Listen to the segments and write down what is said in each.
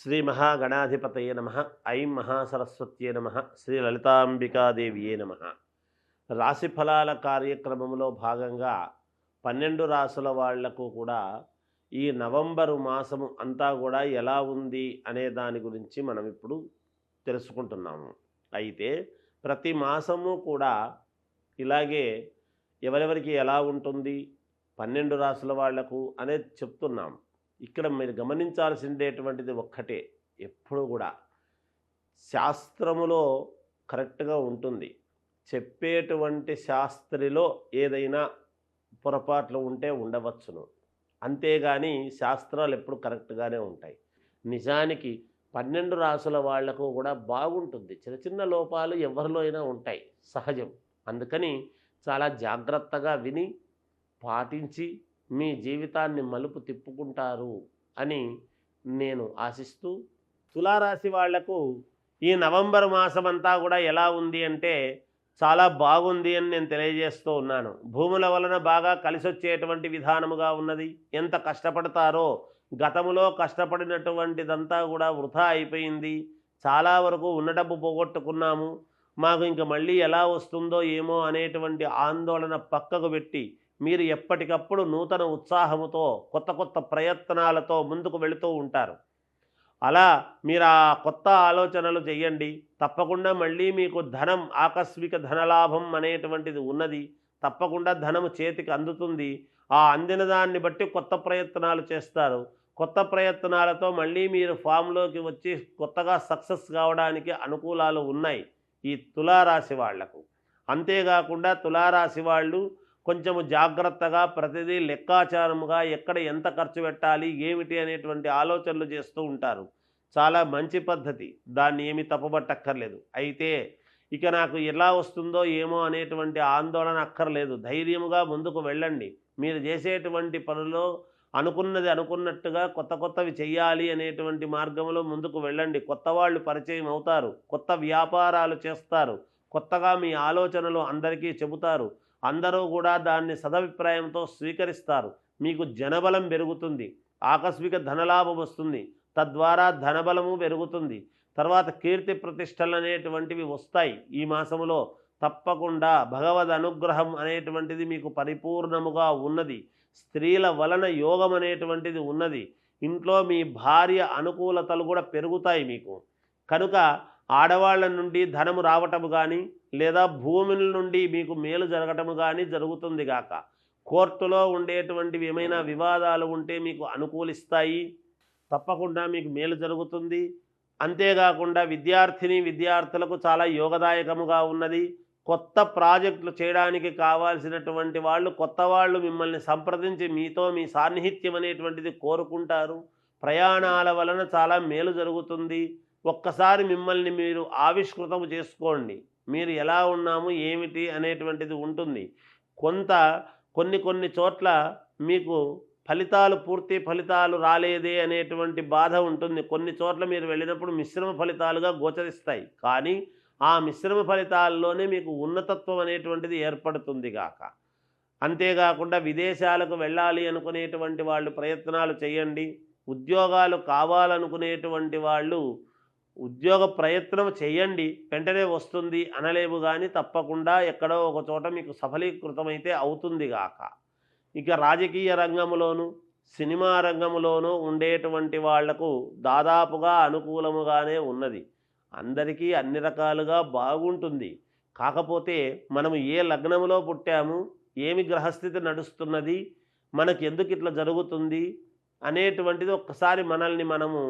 శ్రీ మహాగణాధిపతయే నమ ఐం మహాసరస్వత్యే నమ శ్రీ లలితాంబికాదేవియే నమ. రాశి ఫలాల కార్యక్రమంలో భాగంగా పన్నెండు రాసుల వాళ్ళకు కూడా ఈ నవంబరు మాసము అంతా కూడా ఎలా ఉంది అనే దాని గురించి మనం ఇప్పుడు తెలుసుకుంటున్నాము. అయితే ప్రతి మాసము కూడా ఇలాగే ఎవరెవరికి ఎలా ఉంటుంది పన్నెండు రాసుల వాళ్ళకు అనేది చెప్తున్నాం ఇక్కడ మీరు గమనించాల్సిందేటువంటిది ఒక్కటే ఎప్పుడు కూడా. శాస్త్రములో కరెక్ట్గా ఉంటుంది. చెప్పేటువంటి శాస్త్రిలో ఏదైనా పొరపాట్లు ఉంటే ఉండవచ్చును. అంతేగాని శాస్త్రాలు ఎప్పుడు కరెక్ట్గానే ఉంటాయి. నిజానికి పన్నెండు రాసుల వాళ్ళకు కూడా బాగుంటుంది. చిన్న చిన్న లోపాలు ఎవరిలో అయినా ఉంటాయి. సహజం. అందుకని చాలా జాగ్రత్తగా విని పాటించి మీ జీవితాన్ని మలుపు తిప్పుకుంటారు అని నేను ఆశిస్తూ తులారాశి వాళ్ళకు ఈ నవంబర్ మాసం అంతా కూడా ఎలా ఉంది అంటే చాలా బాగుంది అని నేను తెలియజేస్తూ ఉన్నాను. భూముల వలన బాగా కలిసొచ్చేటువంటి విధానముగా ఉన్నది. ఎంత కష్టపడతారో గతములో కష్టపడినటువంటిదంతా కూడా వృధా అయిపోయింది. చాలా వరకు ఉన్న డబ్బు పోగొట్టుకున్నాము. మాకు ఇంక మళ్ళీ ఎలా వస్తుందో ఏమో అనేటువంటి ఆందోళన పక్కకు పెట్టి మీరు ఎప్పటికప్పుడు నూతన ఉత్సాహముతో కొత్త కొత్త ప్రయత్నాలతో ముందుకు వెళుతూ ఉంటారు. అలా మీరు ఆ కొత్త ఆలోచనలు చేయండి తప్పకుండా మళ్ళీ మీకు ధనం ఆకస్మిక ధనలాభం అనేటువంటిది ఉన్నది. తప్పకుండా ధనము చేతికి అందుతుంది. ఆ అందిన దాన్ని బట్టి కొత్త ప్రయత్నాలు చేస్తారు. కొత్త ప్రయత్నాలతో మళ్ళీ మీరు ఫామ్లోకి వచ్చి కొత్తగా సక్సెస్ కావడానికి అనుకూలాలు ఉన్నాయి ఈ తులారాశి వాళ్ళకు. అంతేకాకుండా తులారాశి వాళ్ళు కొంచెము జాగ్రత్తగా ప్రతిదీ లెక్కాచారముగా ఎక్కడ ఎంత ఖర్చు పెట్టాలి ఏమిటి అనేటువంటి ఆలోచనలు చేస్తూ ఉంటారు. చాలా మంచి పద్ధతి. దాన్ని ఏమి తప్పబట్టక్కర్లేదు అయితే ఇక నాకు ఎలా వస్తుందో ఏమో అనేటువంటి ఆందోళన అక్కర్లేదు. ధైర్యముగా ముందుకు వెళ్ళండి. మీరు చేసేటువంటి పనుల్లో అనుకున్నది అనుకున్నట్టుగా కొత్త కొత్తవి చేయాలి అనేటువంటి మార్గంలో ముందుకు వెళ్ళండి. కొత్త వాళ్ళు పరిచయం అవుతారు. కొత్త వ్యాపారాలు చేస్తారు. కొత్తగా మీ ఆలోచనలు అందరికీ చెబుతారు. అందరూ కూడా దాన్ని సదభిప్రాయంతో స్వీకరిస్తారు. మీకు జనబలం పెరుగుతుంది. ఆకస్మిక ధనలాభం వస్తుంది. తద్వారా ధనబలము పెరుగుతుంది. తర్వాత కీర్తి ప్రతిష్టలు అనేటువంటివి వస్తాయి. ఈ మాసములో తప్పకుండా భగవద్ అనుగ్రహం అనేటువంటిది మీకు పరిపూర్ణముగా ఉన్నది. స్త్రీల వలన యోగం అనేటువంటిది ఉన్నది. ఇంట్లో మీ భార్య అనుకూలతలు కూడా పెరుగుతాయి మీకు. కనుక ఆడవాళ్ళ నుండి ధనము రావటము కానీ లేదా భూముల నుండి మీకు మేలు జరగటము కానీ జరుగుతుంది గాక. కోర్టులో ఉండేటువంటివి ఏమైనా వివాదాలు ఉంటే మీకు అనుకూలిస్తాయి? తప్పకుండా మీకు మేలు జరుగుతుంది. అంతేకాకుండా విద్యార్థిని విద్యార్థులకు చాలా యోగదాయకముగా ఉన్నది. కొత్త ప్రాజెక్టులు చేయడానికి కావాల్సినటువంటి వాళ్ళు కొత్త వాళ్ళు మిమ్మల్ని సంప్రదించి మీతో మీ సాన్నిహిత్యం అనేటువంటిది కోరుకుంటారు. ప్రయాణాల వలన చాలా మేలు జరుగుతుంది. ఒక్కసారి మిమ్మల్ని మీరు ఆవిష్కృతం చేసుకోండి. మీరు ఎలా ఉన్నాము ఏమిటి అనేటువంటిది ఉంటుంది. కొంత కొన్ని కొన్ని చోట్ల మీకు ఫలితాలు పూర్తి ఫలితాలు రాలేదే అనేటువంటి బాధ ఉంటుంది. కొన్ని చోట్ల మీరు వెళ్ళినప్పుడు మిశ్రమ ఫలితాలుగా గోచరిస్తాయి. కానీ ఆ మిశ్రమ ఫలితాల్లోనే మీకు ఉన్నతత్వం అనేటువంటిది ఏర్పడుతుంది గాక. అంతేకాకుండా విదేశాలకు వెళ్ళాలి అనుకునేటువంటి వాళ్ళు ప్రయత్నాలు చేయండి. ఉద్యోగాలు కావాలనుకునేటువంటి వాళ్ళు ఉద్యోగ ప్రయత్నం చేయండి వెంటనే వస్తుంది అనలేము కానీ తప్పకుండా ఎక్కడో ఒక చోట మీకు సఫలీకృతమైతే అవుతుంది గాక. ఇక రాజకీయ రంగంలోను సినిమా రంగంలోనూ ఉండేటువంటి వాళ్ళకు దాదాపుగా అనుకూలముగానే ఉన్నది. అందరికీ అన్ని రకాలుగా బాగుంటుంది. కాకపోతే మనము ఏ లగ్నములో పుట్టాము ఏమి గ్రహస్థితి నడుస్తున్నది మనకి ఎందుకు ఇట్లా జరుగుతుంది అనేటువంటిది ఒక్కసారి మనల్ని మనము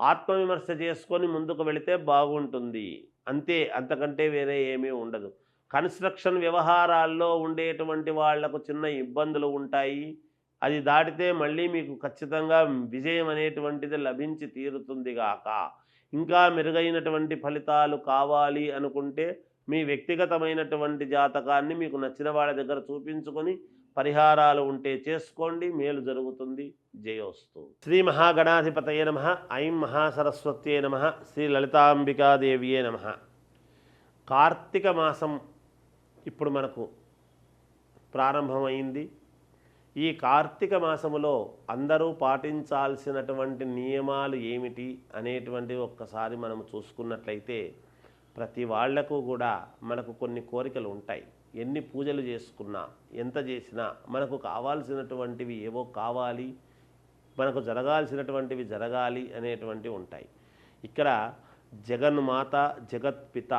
ఆత్మవిమర్శ చేసుకొని ముందుకు వెళితే బాగుంటుంది. అంతే అంతకంటే వేరే ఏమీ ఉండదు. కన్స్ట్రక్షన్ వ్యవహారాల్లో ఉండేటువంటి వాళ్ళకు చిన్న ఇబ్బందులు ఉంటాయి. అది దాటితే మళ్ళీ మీకు ఖచ్చితంగా విజయం అనేటువంటిది లభించి తీరుతుంది గాక. ఇంకా మెరుగైనటువంటి ఫలితాలు కావాలి అనుకుంటే మీ వ్యక్తిగతమైనటువంటి జాతకాన్ని మీకు నచ్చిన వాళ్ళ దగ్గర చూపించుకొని పరిహారాలు ఉంటే చేసుకోండి మేలు జరుగుతుంది. జయోస్తు. శ్రీ మహాగణాధిపతయ నమ. ఐం మహాసరస్వత్యే నమ. శ్రీ లలితాంబికాదేవియే నమ. కార్తీక మాసం ఇప్పుడు మనకు ప్రారంభమైంది. ఈ కార్తీక మాసములో అందరూ పాటించాల్సినటువంటి నియమాలు ఏమిటి అనేటువంటివి ఒక్కసారి మనం చూసుకున్నట్లయితే ప్రతి వాళ్ళకు కూడా మనకు కొన్ని కోరికలు ఉంటాయి. ఎన్ని పూజలు చేసుకున్నా ఎంత చేసినా మనకు కావాల్సినటువంటివి ఏవో కావాలి మనకు జరగాల్సినటువంటివి జరగాలి అనేటువంటివి ఉంటాయి. ఇక్కడ జగన్మాత జగత్పిత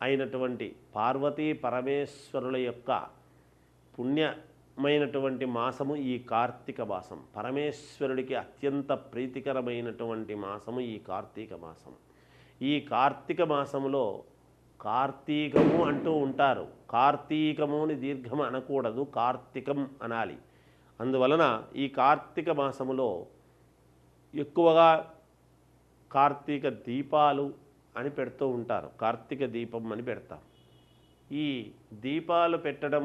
అయినటువంటి పార్వతీ పరమేశ్వరుల యొక్క పుణ్యమైనటువంటి మాసము ఈ కార్తీక మాసం. పరమేశ్వరుడికి అత్యంత ప్రీతికరమైనటువంటి మాసము ఈ కార్తీక మాసం. ఈ కార్తీక మాసములో కార్తీకము అంటూ ఉంటారు. కార్తీకము అని దీర్ఘం అనకూడదు కార్తీకం అనాలి. అందువలన ఈ కార్తీక మాసములో ఎక్కువగా కార్తీక దీపాలు అని పెడుతూ ఉంటారు. కార్తీక దీపం అని పెడతాం. ఈ దీపాలు పెట్టడం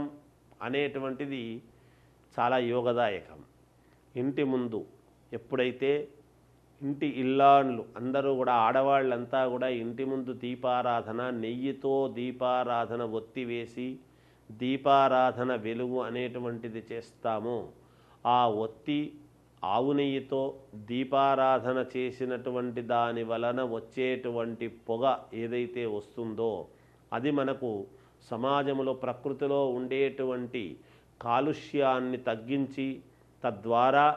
అనేటువంటిది చాలా యోగదాయకం. ఇంటి ముందు ఎప్పుడైతే ఇంటి ఇల్లాన్లు. అందరూ కూడా ఆడవాళ్ళంతా కూడా ఇంటి ముందు దీపారాధన నెయ్యితో దీపారాధన ఒత్తి వేసి దీపారాధన వెలుగు అనేటువంటిది చేస్తాము. ఆ ఒత్తి ఆవు నెయ్యితో దీపారాధన చేసినటువంటి దాని వలన వచ్చేటువంటి పొగ ఏదైతే వస్తుందో అది మనకు సమాజంలో ప్రకృతిలో ఉండేటువంటి కాలుష్యాన్ని తగ్గించి తద్వారా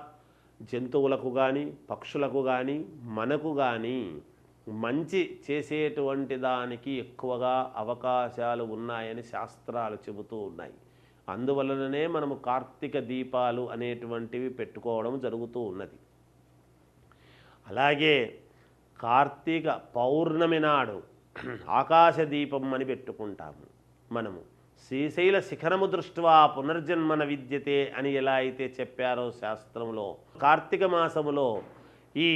జంతువులకు కానీ పక్షులకు కానీ మనకు కానీ మంచి చేసేటువంటి దానికి ఎక్కువగా అవకాశాలు ఉన్నాయని శాస్త్రాలు చెబుతూ ఉన్నాయి. అందువలననే మనము కార్తీక దీపాలు అనేటువంటివి పెట్టుకోవడం జరుగుతూ ఉన్నది. అలాగే కార్తీక పౌర్ణమి నాడు ఆకాశ దీపం అని పెట్టుకుంటాము మనము. శ్రీశైల శిఖరము దృష్టివా పునర్జన్మన విద్యతే అని ఎలా అయితే చెప్పారో శాస్త్రంలో కార్తీక మాసములో ఈ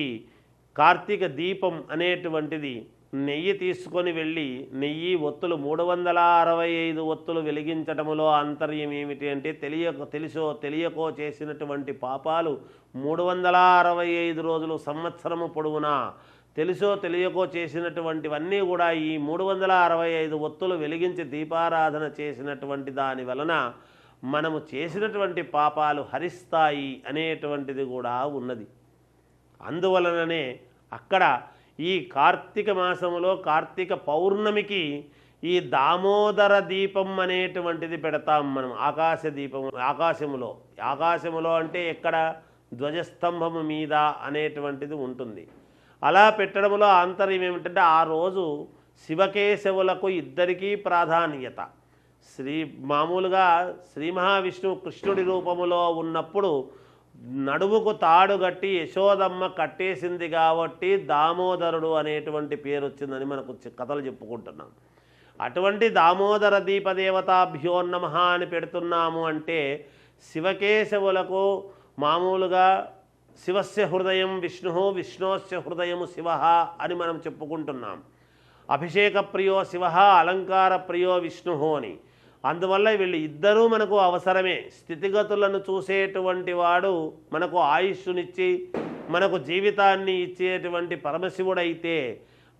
కార్తీక దీపం అనేటువంటిది నెయ్యి తీసుకొని వెళ్ళి నెయ్యి ఒత్తులు మూడు వందల అరవై ఐదు ఒత్తులు వెలిగించటములో అంతర్యం ఏమిటి అంటే తెలియక తెలుసో తెలియకో చేసినటువంటి పాపాలు మూడు వందల అరవై ఐదు రోజులు సంవత్సరము పొడవునా తెలుసో తెలియకో చేసినటువంటివన్నీ కూడా ఈ మూడు వందల అరవై ఐదు ఒత్తులు వెలిగించి దీపారాధన చేసినటువంటి దాని వలన మనము చేసినటువంటి పాపాలు హరిస్తాయి అనేటువంటిది కూడా ఉన్నది. అందువలననే అక్కడ ఈ కార్తీక మాసములో కార్తీక పౌర్ణమికి ఈ దామోదర దీపం అనేటువంటిది పెడతాం మనం ఆకాశ దీపం ఆకాశములో. ఆకాశములో అంటే ఎక్కడ? ధ్వజస్తంభము మీద అనేటువంటిది ఉంటుంది. అలా పెట్టడంలో ఆంతర్యం ఏమిటంటే ఆ రోజు శివకేశవులకు ఇద్దరికీ ప్రాధాన్యత. శ్రీ మామూలుగా శ్రీ మహావిష్ణువు కృష్ణుడి రూపములో ఉన్నప్పుడు నడుముకు తాడు కట్టి యశోదమ్మ కట్టేసింది కాబట్టి దామోదరుడు అనేటువంటి పేరు వచ్చిందని మనకు కథలు చెప్పుకుంటున్నాం. అటువంటి దామోదర దీపదేవతాభ్యో నమ అని పెడుతున్నాము అంటే శివకేశవులకు మామూలుగా శివస్య హృదయం విష్ణు విష్ణోస్య హృదయము శివ అని మనం చెప్పుకుంటున్నాం. అభిషేక ప్రియో శివ అలంకార ప్రియో విష్ణు అని. అందువల్ల వీళ్ళు ఇద్దరూ మనకు అవసరమే. స్థితిగతులను చూసేటువంటి వాడు మనకు ఆయుష్నిచ్చి మనకు జీవితాన్ని ఇచ్చేటువంటి పరమశివుడైతే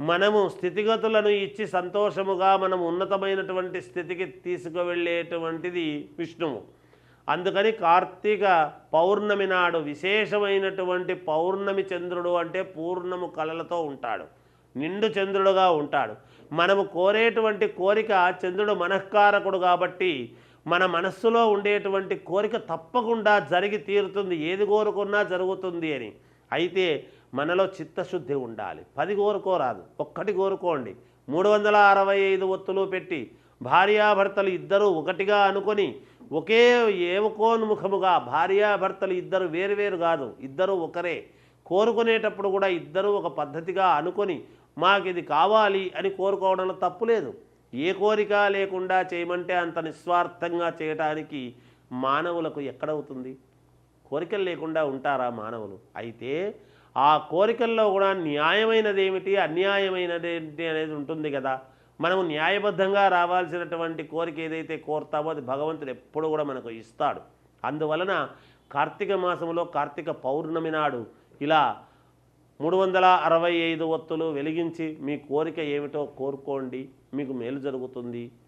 మనము స్థితిగతులను ఇచ్చి సంతోషముగా మనం ఉన్నతమైనటువంటి స్థితికి తీసుకువెళ్ళేటువంటిది విష్ణువు. అందుకని కార్తీక పౌర్ణమి నాడు విశేషమైనటువంటి పౌర్ణమి చంద్రుడు అంటే పూర్ణము కళలతో ఉంటాడు. నిండు చంద్రుడుగా ఉంటాడు. మనము కోరేటువంటి కోరిక చంద్రుడు మనఃకారకుడు కాబట్టి మన మనస్సులో ఉండేటువంటి కోరిక తప్పకుండా జరిగి తీరుతుంది. ఏది కోరుకున్నా జరుగుతుంది అని. అయితే మనలో చిత్తశుద్ధి ఉండాలి. పది కోరుకోరాదు. ఒక్కటి కోరుకోండి. మూడు వందల అరవై ఐదు ఒత్తులు పెట్టి భార్యాభర్తలు ఇద్దరూ ఒకటిగా అనుకొని ఒకే ఏవకోన్ముఖముగా భార్యాభర్తలు ఇద్దరు వేరువేరు కాదు ఇద్దరు ఒకరే. కోరుకునేటప్పుడు కూడా ఇద్దరూ ఒక పద్ధతిగా అనుకొని మాకు ఇది కావాలి అని కోరుకోవడంలో తప్పు లేదు. ఏ కోరిక లేకుండా చేయమంటే అంత నిస్వార్థంగా చేయటానికి మానవులకు ఎక్కడవుతుంది? కోరికలు లేకుండా ఉంటారా మానవులు? అయితే ఆ కోరికల్లో కూడా న్యాయమైనది ఏమిటి అన్యాయమైనది ఏంటి అనేది ఉంటుంది కదా. మనము న్యాయబద్ధంగా రావాల్సినటువంటి కోరిక ఏదైతే కోరుతామో అది భగవంతుడు ఎప్పుడు కూడా మనకు ఇస్తాడు. అందువలన కార్తీక మాసంలో కార్తీక పౌర్ణమి నాడు ఇలా మూడు వందల అరవై ఐదు ఒత్తులు వెలిగించి మీ కోరిక ఏమిటో కోరుకోండి మీకు మేలు జరుగుతుంది.